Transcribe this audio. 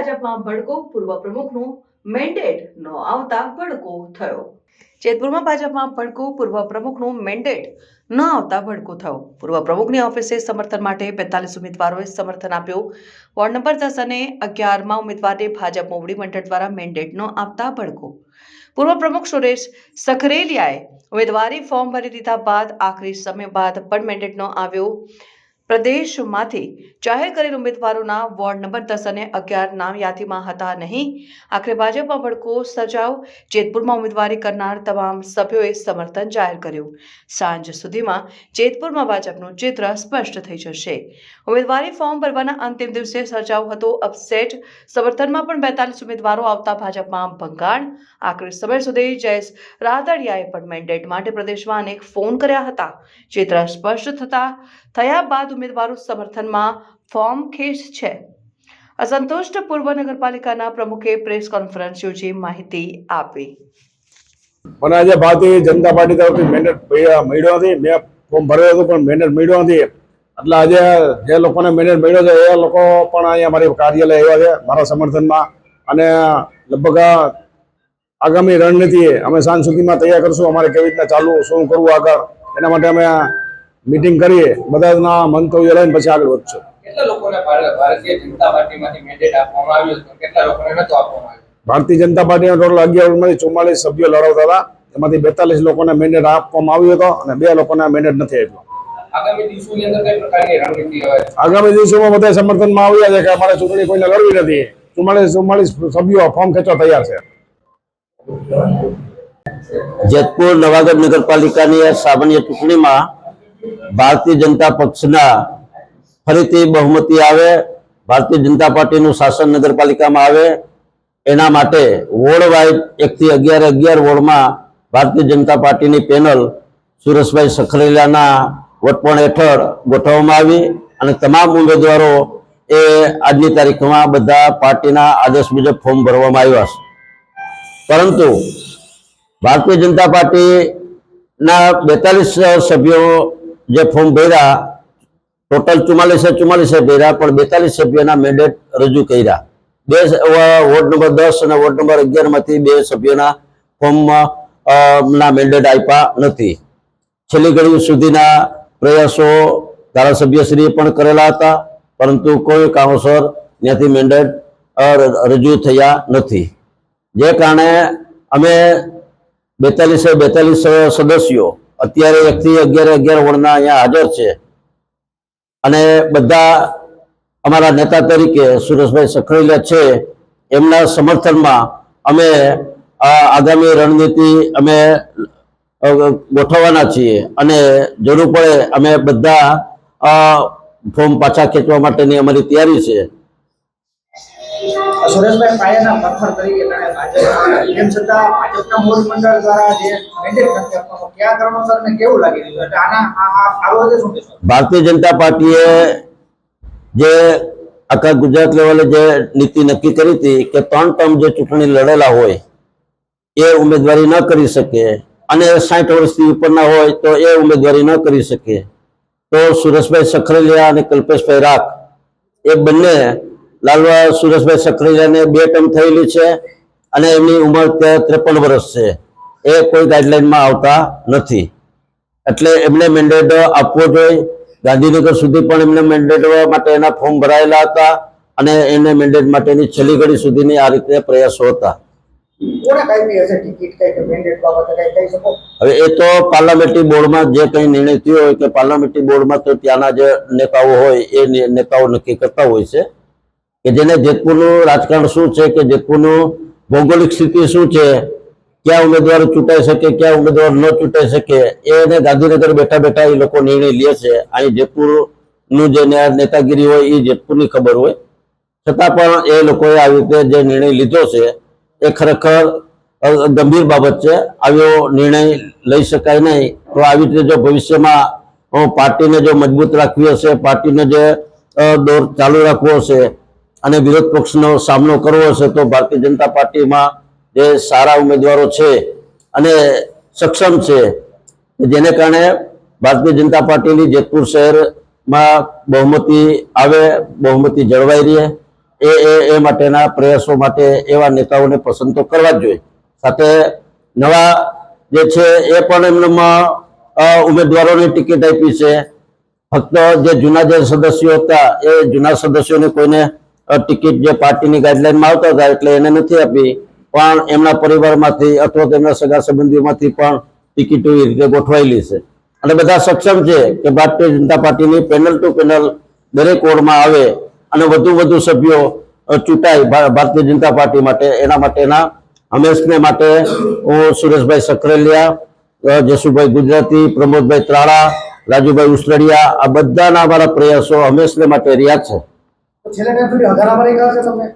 ભાજપમાં ભડકો પૂર્વ પ્રમુખનું મેન્ડેટ ન આવતા ભડકો થયો. જેતપુરમાં ભાજપમાં ભડકો પૂર્વ પ્રમુખનું મેન્ડેટ ન આવતા ભડકો થયો. પૂર્વ પ્રમુખની ઓફિસે સમર્થન માટે બેતાલીસ ઉમેદવારોએ સમર્થન આપ્યું. વોર્ડ નંબર દસ અને અગિયારમાં ઉમેદવારને ભાજપ મોવડી મંડળ દ્વારા મેન્ડેટ ન આપતા ભડકો. પૂર્વ પ્રમુખ સુરેશ સખરેલિયાએ ઉમેદવારી ફોર્મ ભરી દીધા બાદ, આખરી સમય બાદ પણ મેન્ડેટ ન આવ્યો. પ્રદેશમાંથી જાહેર કરેલ ઉમેદવારોના વોર્ડ નંબર દસ અને અગિયાર નામ યાદીમાં હતા નહીં. આખરે ભાજપમાં ભડકો સજાવ જેતપુરમાં ઉમેદવારી કરનાર તમામ સભ્યોએ સમર્થન જાહેર કર્યું. સાંજ સુધીમાં જેતપુરમાં ભાજપનું ચિત્ર સ્પષ્ટ થઈ જશે. ઉમેદવારી ફોર્મ ભરવાના અંતિમ દિવસે સર્જાવ હતો અપસેટ. સમર્થનમાં પણ બેતાલીસ ઉમેદવારો આવતા ભાજપમાં ભંગાણ. આખરે સમય સુધી જયેશ રાદડિયાએ પણ મેન્ડેટ માટે પ્રદેશમાં અનેક ફોન કર્યા હતા. ચિત્ર સ્પષ્ટ થતા થયા બાદ ઉમેદવારો સમર્થનમાં ફોર્મ ખેંચ છે. અસંતુષ્ટ પૂર્વ નગરપાલિકાના પ્રમુખે પ્રેસ કોન્ફરન્સ યોજી માહિતી આપી. મને આજે ભારતીય જનતા પાર્ટી તરફથી મેન્ડેટ મળ્યો નથી. મેં ફોર્મ ભરેલું હતું, પણ મેન્ડેટ મળ્યો નથી. એટલે આજે જે લોકોને મેન્ડેટ મળ્યો છે, એ લોકો પણ અહીંયા મારી કાર્યાલય આવ્યા છે, મારા સમર્થનમાં. અને લગભગ આગામી રણનીતિ અમે સાંજ સુધીમાં તૈયાર કરશું. અમારે કેવી રીતના ચાલવું, શું કરવું આગળ, એના માટે અમે મીટિંગ કરીએ બધાના મંતવ્ય લઈને પછી આગળ વધશું. ભારતીય જનતા પાર્ટીમાંથી મેન્ડેટ આપવામાં આવ્યો છે કેટલા લોકોને નતો આપવામાં આવ્યો? ભારતીય જનતા પાર્ટીના ટોટલ અગિયારમાંથી ચુમ્માલીસ સભ્યો લડાવતા હતા. એમાંથી બેતાલીસ લોકોને મેન્ડેટ આપવામાં આવ્યો હતો અને બે લોકોને મેન્ડેટ નથી આપ્યો. આગામી દિવસોની અંદર કઈ પ્રકારની રણનીતિ હવે આગામી દિવસોમાં બધા સમર્થનમાં આવ્યા છે કે અમારે ચૂંટણી કોઈને લડવી નથી. ચુમ્માલીસ ચુમ્માલીસ સભ્યો ફોર્મ ખેંચવા તૈયાર છે. જેતપુર નવાગઢ નગરપાલિકાની આ સામાન્ય ચૂંટણીમાં ભારતીય જનતા પક્ષના ફરીથી બહુમતી આવે, ભારતીય જનતા પાર્ટીનું શાસન નગરપાલિકામાં આવે, એના માટે વોર્ડ વાઇઝ એકથી અગિયાર અગિયાર વોર્ડમાં ભારતીય જનતા પાર્ટીની પેનલ સુરેશભાઈ સખરેલાના વટપણ હેઠળ ગોઠવવામાં આવી અને તમામ ઉમેદવારો એ આજની તારીખમાં બધા પાર્ટીના આદેશ મુજબ ફોર્મ ભરવામાં આવ્યા છે. પરંતુ ભારતીય જનતા પાર્ટીના બેતાલીસ સભ્યો જે ફોર્મ ભર્યા ટોટલ ચુમ્માલીસે ચુમ્માલીસે ભર્યા, પણ બેતાલીસ સભ્યોના મેન્ડેટ રજૂ કર્યા. બે વોર્ડ નંબર દસ અને વોર્ડ નંબર અગિયારમાંથી બે સભ્યોના ફોર્મ ના મેન્ડેટ આપ્યા નથી. છેલ્લી ઘડી સુધીના પ્રયાસો ધારાસભ્યશ્રીએ પણ કરેલા હતા, પરંતુ કોઈ કારણોસર ત્યાંથી મેન્ડેટ રજૂ થયા નથી. જે કારણે અમે બેતાલીસે બેતાલીસ સદસ્યો અત્યારે એકથી અગિયાર અગિયાર વોર્ડના અહીંયા હાજર છે. અને બધા અમારા નેતા તરીકે સુરેશભાઈ સખરેલિયા છે. એમના સમર્થનમાં અમે આગામી રણનીતિ અમે ગોઠવવાના છીએ. અને જરૂર પડે અમે બધા ફોર્મ પાછા ખેંચવા માટેની અમારી તૈયારી છે. સુરેશભાઈ પાયાના પથ્થર તરીકે ગણાય ભાજપ તેમ છતાં ભાજપના મૂળ મંડળ દ્વારા જે મેન્ડેટ નથી આપવામાં કયા કારણોસર કેવું લાગી રહ્યું? એટલે આના આ- આ- આ શું કહેશો? ભારતીય જનતા પાર્ટીએ જે આખા ગુજરાત લેવલે જે નીતિ નક્કી કરી હતી કે ત્રણ ટર્મ જે ચૂંટણી લડેલા હોય, એ ઉમેદવારી ન કરી શકે અને સાઠ વર્ષથી ઉપરના હોય તો એ ઉમેદવારી ન કરી શકે. તો સુરેશભાઈ સખરેલિયા અને કલ્પેશભાઈ રાખ એ બંને લાલવા સુરેશભાઈ સખરેલિયાને બે ટર્મ થયેલી છે અને એમની ઉંમર ત્રેપન વર્ષ છે. એ કોઈ ગાઈડલાઇનમાં આવતા નથી. એટલે એમને મેન્ડેટ આપવો જોઈએ. ગાંધીનગર સુધી પણ એમને મેન્ડેટ માટે એના ફોર્મ ભરાયેલા હતા અને એને મેન્ડેટ માટેની છેલ્લી ઘડી સુધીની આ રીતે પ્રયાસો હતા. હવે એ તો પાર્લામેન્ટરી બોર્ડમાં જે કંઈ નિર્ણય થયો હોય કે પાર્લામેન્ટરી બોર્ડમાં તો ત્યાંના જે નેતાઓ હોય એ નેતાઓ નક્કી કરતા હોય છે. કે જેને જેતપુરનું રાજકારણ શું છે કે જેતપુરનું ભૌગોલિક સ્થિતિ શું છે, ક્યાં ઉમેદવાર ચૂંટાઈ શકે, ક્યાં ઉમેદવાર ન ચૂંટાઈ શકે એને ગાંધીનગર બેઠા બેઠા એ લોકો નિર્ણય લે છે. અહીં જેતપુરનું જે નેતાગીરી હોય એ જેતપુરની ખબર હોય. છતાં પણ એ લોકોએ આવી રીતે જે નિર્ણય લીધો છે, એ ખરેખર ગંભીર બાબત છે. આવ્યો નિર્ણય લઈ શકાય નહીં. તો આવી રીતે જો ભવિષ્યમાં પાર્ટીને જો મજબૂત રાખવી હશે, પાર્ટીને જે દોર ચાલુ રાખવો હશે અને વિરોધ પક્ષનો સામનો કરવો હશે તો ભારતીય જનતા પાર્ટીમાં જે સારા ઉમેદવારો છે અને સક્ષમ છે, જેને કારણે ભારતીય જનતા પાર્ટીની જેતપુર શહેરમાં બહુમતી આવે, બહુમતી જળવાઈ રહે. એ એ એ માટેના પ્રયાસો માટે એવા નેતાઓને પસંદ તો કરવા જ જોઈએ. સાથે નવા જે છે એ પણ એમનામાં ઉમેદવારોને ટિકિટ આપી છે. ફક્ત જે જૂના જે સદસ્યો હતા, એ જૂના સદસ્યોને કોઈને ટિકિટ જે પાર્ટીની ગાઈડલાઈનમાં આવતા હતા એટલે એને નથી આપી. પણ એમના પરિવારમાંથી અથવા તો એમના સગા સંબંધીઓમાંથી પણ ટિકિટો એ રીતે ગોઠવાયેલી છે. અને બધા સક્ષમ છે કે ભારતીય જનતા પાર્ટીની પેનલ ટુ પેનલ દરેક વોર્ડમાં આવે અને વધુ વધુ સભ્યો ચૂંટાય ભારતીય જનતા પાર્ટી માટે. એના માટેના હંમેશને માટે હું સુરેશભાઈ સકરેલિયા અ, જસુભાઈ ગુજરાતી પ્રમોદભાઈ ત્રાળા રાજુભાઈ ઉસરડિયા આ બધાના અમારા પ્રયાસો હંમેશને માટે રહ્યા છે. છેલ્લે ટાઈમ સુધી વધારા ભરી ગયા છો તમે